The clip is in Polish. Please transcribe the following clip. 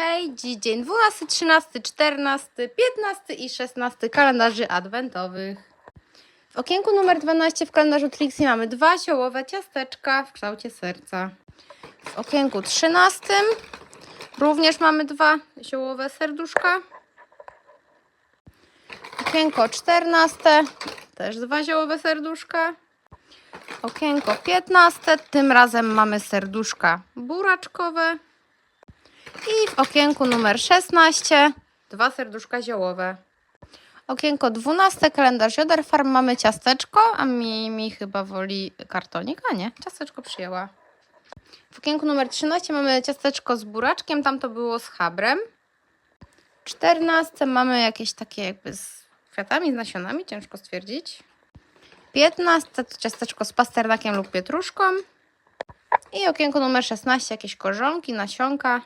Hej, dziś dzień 12, 13, 14, 15 i 16 kalendarzy adwentowych. W okienku numer 12 w kalendarzu Trixie mamy dwa ziołowe ciasteczka w kształcie serca. W okienku 13 również mamy dwa ziołowe serduszka. Okienko 14 też dwa ziołowe serduszka. Okienko 15 tym razem mamy serduszka buraczkowe. I w okienku numer 16 dwa serduszka ziołowe. Okienko 12, kalendarz Joder Farm, mamy ciasteczko, a mi, mi chyba woli kartonik, a nie, ciasteczko przyjęła. W okienku numer 13 mamy ciasteczko z buraczkiem, tam to było z chabrem. W 14 mamy jakieś takie jakby z kwiatami, z nasionami, ciężko stwierdzić. 15 to ciasteczko z pasternakiem lub pietruszką. I okienko numer 16 jakieś korzonki, nasionka.